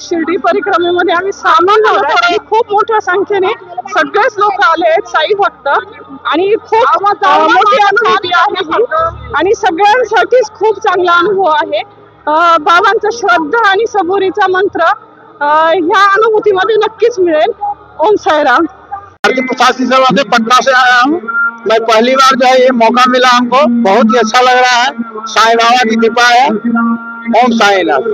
शिर्डी परिक्रमेमध्ये आम्ही आणि खूप मोठ्या संख्येने सगळेच लोक आले आहेत साई भक्त. आणि खूप मोठी अनुभूती आहे. ही. आणि सगळ्यांसाठीच खूप चांगला अनुभव आहे. बाबांचा श्रद्धा आणि सबुरीचा मंत्र ह्या अनुभूतीमध्ये नक्कीच मिळेल. ओम साईराम. भारतीय प्रशासनिक सेवा से पटना से आया हूँ। मैं पहली बार जो है ये मौका मिला हमको। बहुत ही अच्छा लग रहा है। साईं बाबा की कृपा है। ओम साईनाथ।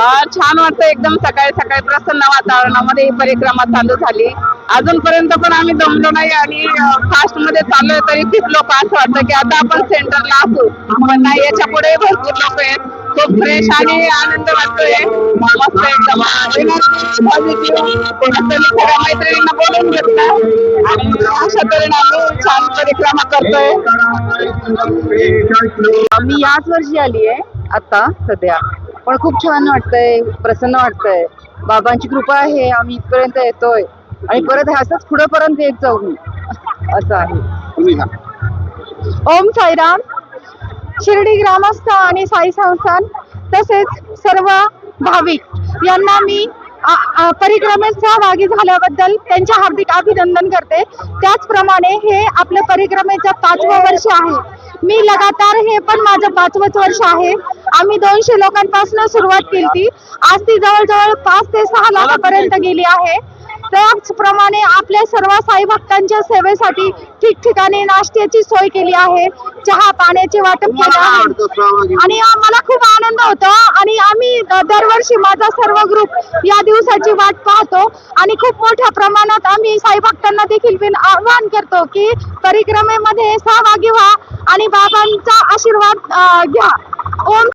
छान वाटतं एकदम सकाळी सकाळी प्रसन्न वातावरणामध्ये ही परिक्रमा चालू झाली. अजूनपर्यंत पण आम्ही जमलो नाही आणि फास्टमध्ये चाललोय तरी खूप लोक असं वाटतं की आता आपण सेंटरला असू. पण नाही याच्यापुढे भरपूर लोक आहेत. खूप फ्रेश आणि आनंद वाटतोय. मस्त एकदम सगळ्या मैत्रिणींना बोलून घेतलं. आणि अशा तऱ्हेने आम्ही छान परिक्रमा करतोय. आम्ही याच वर्षी आली आहे आता सध्या. पण खूप छान वाटतंय प्रसन्न वाटतंय. बाबांची कृपा आहे आम्ही इथपर्यंत येतोय. आणि परत असंच पुढे पर्यंत येत जाऊ मी. असं आहे. ओम साईराम. शिर्डी ग्रामस्थ आणि साई संस्थान तसेच सर्व भाविक. यांना मी परिक्रमेत सहभागी झाल्याबद्दल त्यांचे हार्दिक अभिनंदन करते. त्याचप्रमाणे हे आपल्या परिक्रमेचं पाचवं वर्ष आहे. मी लगातार हे पण माझं पाचवंच वर्ष आहे. आम्ही दोनशे लोकांपासून सुरुवात केली ती आज ती जवळजवळ पाच ते सहा लाखापर्यंत गेली आहे. त्याचप्रमाणे आपल्या सर्व साई भक्तांच्या सेवेसाठी ठिकठिकाणी नाश्त्याची सोय केली आहे. चहा पाण्याचे वाटप केले आहे. आणि आम्हाला खूप आनंद होतो. आणि आम्ही दरवर्षी माझा सर्व ग्रुप या दिवसाची वाट पाहतो. आणि खूप मोठ्या प्रमाणात आम्ही साई भक्तांना देखील आवाहन करतो की परिक्रमेमध्ये सहभागी व्हा आणि बाबांचा आशीर्वाद घ्या. ओम